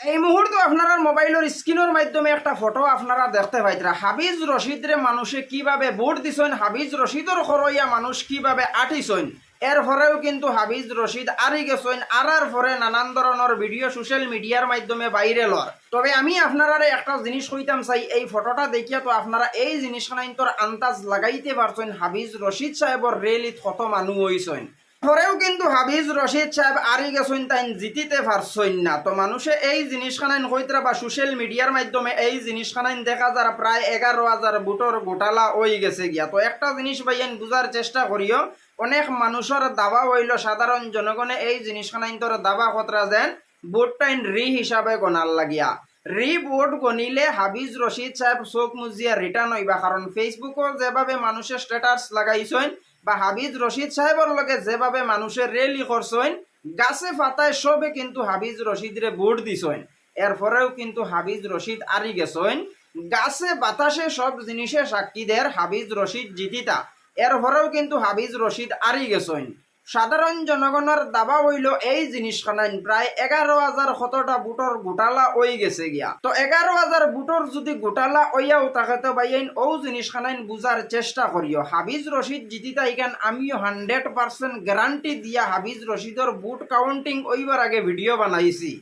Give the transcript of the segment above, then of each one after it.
এই মুহূর্তে আপনারা মোবাইলের স্ক্রিনের মাধ্যমে একটা ফটো আপনারা দেখতে পাইতরা। হাবিজ রশিদরে মানুষে কীভাবে ভোট দিছেন, হাবিজ রশিদর খরইয়া মানুষ কীভাবে আটিছেন, এর পরেও কিন্তু হাবিজ রশিদ আরি গেছেন আরার পরে নানান ধরনের ভিডিও সোশ্যাল মিডিয়ার মাধ্যমে বাইরে লর তবে আমি আপনারা একটা জিনিস কইতাম চাই, এই ফটোটা দেখিয়া তো আপনারা এই জিনিসখানাইন্তর আন্দাজ লাগাইতে পারছেন, হাবিজ রশিদ সাহেবর রেলিত কত মানুষ হইছেন পরেও কিন্তু হাবিজ রশিদ সাহেব আরি গেছেন তাই জিতিতে পারছেন না। তো মানুষে এই জিনিসখানাইন কইতরা বা সোশ্যাল মিডিয়ার মাধ্যমে এই জিনিসখানাইন দেখা যারা প্রায় এগারো হাজার বুটর গোটালা হয়ে গেছে গিয়া। তো একটা জিনিস ভাইয়েন বুঝার চেষ্টা করিও, অনেক মানুষের দাবা হইল সাধারণ জনগণে এই জিনিসখানাইন তোর দাবা খতরা যেন ভোটটাইন রি হিসাবে গনার লাগিয়া। রি ভোট গনিলে হাবিজ রশিদ সাহেব চোখ মুজিয়া রিটার্ন হইবা। কারণ ফেসবুকও যেভাবে মানুষের স্ট্যাটাস লাগাইছেন বা হাবিজ রশিদ সাহেবর লগে যেভাবে মানুষের রেলি করছেন গাছে পাতায় সবে কিন্তু হাবিজ রশিদরে ভোট দিছেন এরপরেও কিন্তু হাবিজ রশিদ আরি গেছেন গাছে বাতাসে সব জিনিসে সাক্ষী দের হাবিজ রশিদ জিতিতা। এরপরেও কিন্তু হাবিজ রশিদ আরি গেছেন সাধারণ জনগণের দাবা হইল এই জিনিস খান প্রায় এগারো হাজার শতটা বুটর গোটালা ওই গেছে গিয়া। তো এগারো হাজার বুটর যদি গোটালা ওইয়াও তাকে তো বাইন ও জিনিস খানাইন বুঝার চেষ্টা করিও হাবিজ রশিদ জিতিতা ইখান আমিও হান্ড্রেড পার্সেন্ট গ্যারান্টি দিয়া হাবিজ রশিদর বুট কাউন্টিং ওইবার আগে ভিডিও বানাইছি।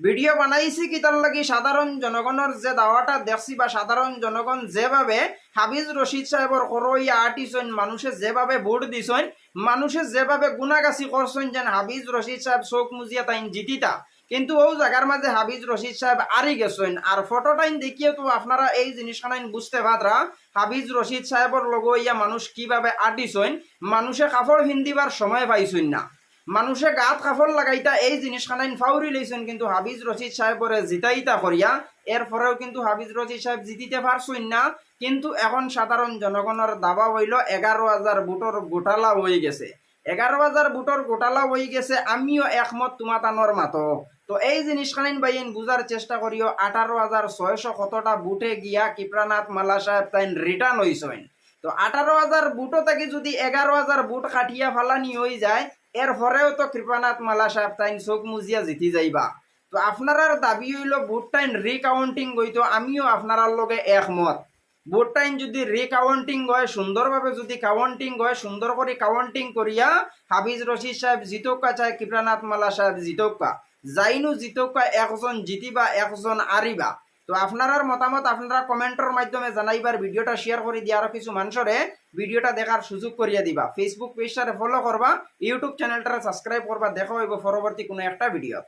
ভিডিও বানাইছি কি তার লাগি সাধারণ জনগণের যে দাওয়াটা দেখছি বা সাধারণ জনগণ যেভাবে হাবিজ রশিদ সাহেবর করইয়া আটিছেন মানুষে যেভাবে ভোট দিছেন, মানুষে যেভাবে গুনাগাছি করছেন যেন হাবিজ রশিদ সাহেব চোখ মুজিয়া তাইন জিতিতা। কিন্তু ও জায়গার মাঝে হাবিজ রশিদ সাহেব আরি গেছেন। আর ফটোটাইন দেখিয়ে তো আপনারা এই জিনিসখানাইন বুঝতে পারা হাবিজ রশিদ সাহেবর লগ ইয়া মানুষ কীভাবে আটিছেন মানুষে কাপড় হিন্দিবার সময় পাইছেন না। মানুষে গাত কাপড় লাগাইতা, এই জিনিসখানাইন ফাউরি লইছেন কিন্তু হাবিজ রশিদ সাহেবরে জিতাইতা করিয়া, এরপরেও কিন্তু হাবিজ রশিদ সাহেব জিতিতে পারছেন না, কিন্তু এখন সাধারণ জনগণের দাবা হইল এগারো হাজার বুটর গোটালা হয়ে গেছে। এগারো হাজার বুটর গোটালা হয়ে গেছে, আমিও একমত তোমাতানোর মাতো। তো এই জিনিসখানিন বাইন বুঝার চেষ্টা করিও, আঠারো হাজার ছয়শো কতটা বুটে গিয়া কিপ্রানাথ মালা সাহেব তাইন রিটার্ন হইছেন। তো আঠারো হাজার বুটো থেকে যদি এগারো হাজার বুট কাটিয়া ফালানি হয়ে যায় এর পরেও তো কৃপানাথ মালা সাহেব তাইন চোখ মুজিয়া জিতি যাইবা। তো আপনারার দাবি হইল বুট টাইম রিকাউন্টিং হইতো আমিও আপনারার লগে একমত। ভোট টাইম যদি রিকাউন্টিং হয় সুন্দরভাবে যদি কাউন্টিং হয় সুন্দর করে কাউন্টিং করিয়া হাবিজ রশিদ সাহেব জিতৌকা চায় কৃপানাথ মালা সাহেব জিতৌকা। যাইনু জিতৌকা, একজন জিতিবা, একজন আরিবা তো আপনার মতামত আপনারা কমেন্টের মাধ্যমে জানাইবার ভিডিওটা শেয়ার করে দিয়ে আরও কিছু মানুষরে ভিডিওটা দেখার সুযোগ করিয়া দিবা। ফেসবুক পেজটারে ফলো করবা ইউটিউব চ্যানেলটা সাবস্ক্রাইব করবা দেখা হইব পরবর্তী কোনো একটা ভিডিও